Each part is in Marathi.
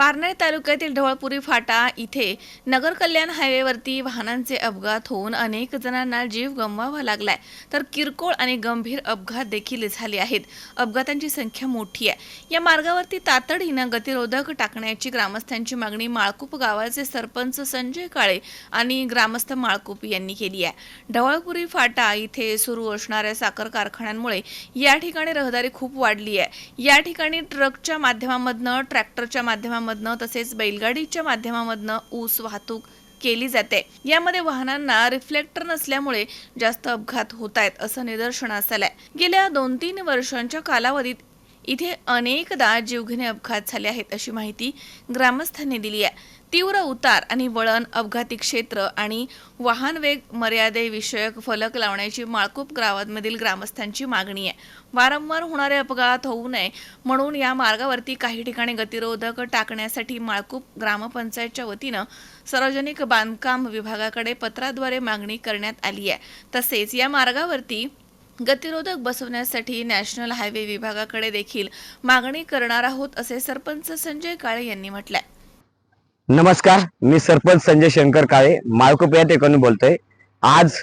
पारनेर तालुक्यातील ढवळपुरी फाटा इथे नगर कल्याण हायवेवरती वाहनांचे अपघात होऊन अनेक जणांना जीव गमवावा लागलाय. तर किरकोळ आणि गंभीर अपघात देखील झाले आहेत. अपघातांची संख्या मोठी आहे. या मार्गावरती तातडीनं गतिरोधक टाकण्याची ग्रामस्थांची मागणी माळकूप गावाचे सरपंच संजय काळे आणि ग्रामस्थ माळकूप यांनी केली आहे. ढवळपुरी फाटा इथे सुरू असणाऱ्या साखर कारखान्यांमुळे या ठिकाणी रहदारी खूप वाढली आहे. या ठिकाणी ट्रकच्या माध्यमामधनं ट्रॅक्टरच्या माध्यमामधनं तसेच बैलगाडीच्या माध्यमामधनं ऊस वाहतूक केली जाते. यामध्ये वाहनांना रिफ्लेक्टर नसल्यामुळे जास्त अपघात होत आहेत असं निदर्शनास आलंय. गेल्या दोन तीन वर्षांच्या कालावधीत इथे अनेकदा जीवघेणे अपघात झाले आहेत अशी माहिती ग्रामस्थांनी दिली आहे. तीव्र उतार आणि वळण अपघाती क्षेत्र आणि वाहन वेग मर्यादेविषयक फलक लावण्याची माळकूप गावांमधील ग्रामस्थांची मागणी आहे. वारंवार होणारे अपघात होऊ नये म्हणून या मार्गावरती काही ठिकाणी गतिरोधक टाकण्यासाठी माळकूप ग्रामपंचायतच्या वतीनं सार्वजनिक बांधकाम विभागाकडे पत्राद्वारे मागणी करण्यात आली आहे. तसेच या मार्गावरती गतिरोधक बसवण्यासाठी नॅशनल हायवे विभागाकडे देखील मागणी करणार आहोत असे सरपंच संजय काळे यांनी म्हटलंय. नमस्कार मी सरपंच संजय शंकर काळे माळकोप या ठिकाणी बोलतोय. आज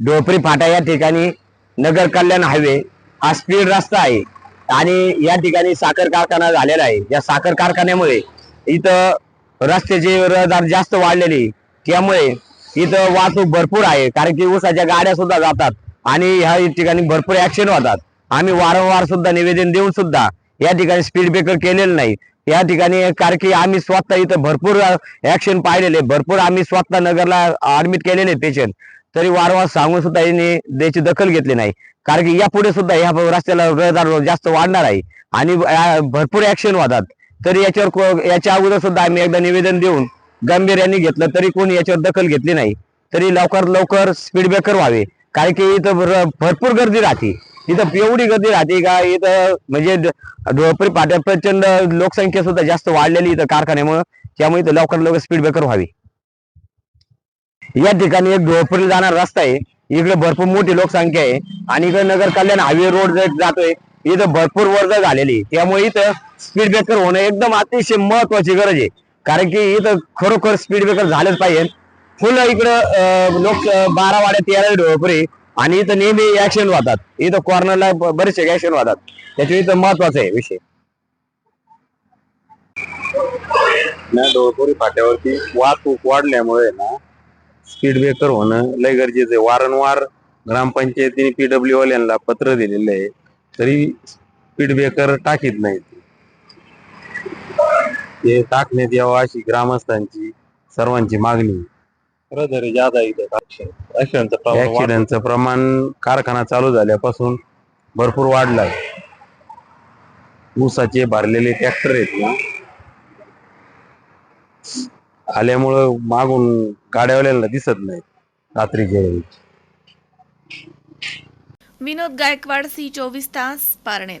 डोपरी फाटा या ठिकाणी नगर कल्याण हायवे हा स्पीड रस्ता आहे आणि या ठिकाणी साखर कारखाना झालेला आहे. या साखर कारखान्यामुळे इथं रस्त्याची रहदार जास्त वाढलेली त्यामुळे इथं वाहतूक भरपूर आहे कारण की ऊसाच्या गाड्या सुद्धा जातात. आणि ह्या ठिकाणी भरपूर ऍक्शन होतात. आम्ही वारंवार सुद्धा निवेदन देऊन सुद्धा या ठिकाणी स्पीड ब्रेकर केलेलं नाही. या ठिकाणी कारण की आम्ही स्वतः इथं भरपूर ऍक्शन पाहिलेले भरपूर आम्ही स्वतः नगरला ऍडमिट केलेले पेशंट तरी वारंवार सांगून सुद्धा यांनी त्याची दखल घेतली नाही. कारण की यापुढे सुद्धा या रस्त्याला रहदार जास्त वाढणार आहे. आणि भरपूर ऍक्शन होतात. तरी याच्यावर याच्या अगोदर सुद्धा आम्ही एकदा निवेदन देऊन गंभीर्याने घेतलं तरी कोणी याच्यावर दखल घेतली नाही. तरी लवकर लवकर स्पीड ब्रेकर व्हावे. कारण की इथं भर- भरपूर गर्दी राहते. इथं एवढी गर्दी राहते का इथं म्हणजे ढोपरी पाट्या प्रचंड लोकसंख्या सुद्धा जास्त वाढलेली इथं कारखान्यामुळे. त्यामुळे इथं लवकर लवकर स्पीड ब्रेकर व्हावी. या ठिकाणी एक ढोपरी जाणारा रस्ता आहे. इकडे भरपूर मोठी लोकसंख्या आहे. आणि इकडे नगर कल्याण हायवे रोड जातोय इथं भरपूर वर्दळ झालेली आहे. त्यामुळे इथं स्पीड ब्रेकर होणं एकदम अतिशय महत्वाची गरज आहे. कारण की इथं खरोखर स्पीड ब्रेकर झालंच पाहिजे. फुल इकडं लोक बारा वाड्या तेरा ढोपरी आणि इथं नेहमी ऍक्सिडेंट होतात इथं कॉर्नरला बरेचसे ऍक्सिडेंट होतात त्याच्या इथं महत्त्वाचा आहे विषय. ना डोळपुरी फाट्यावरती वाहतूक वाढल्यामुळे ना स्पीड ब्रेकर होणं लय गरजेचं आहे. वारंवार ग्रामपंचायतीने पीडब्ल्यू वाल्यांना पत्र दिलेलं आहे तरी स्पीड ब्रेकर टाकीत नाही ते टाकण्यात यावं अशी ग्रामस्थांची सर्वांची मागणी रहदारी ज्यादा इथं ऍक्सिडेंटचं प्रमाण ऍक्सिडेंटचं प्रमाण कारखाना चालू झाल्यापासून भरपूर वाढलाय. ऊसाचे भरलेले ट्रॅक्टर आहेत ना आल्यामुळं मागून गाड्यावाल्यांना दिसत नाही रात्रीच्या वेळी. विनोद गायकवाड सी चोवीस तास पारनेर.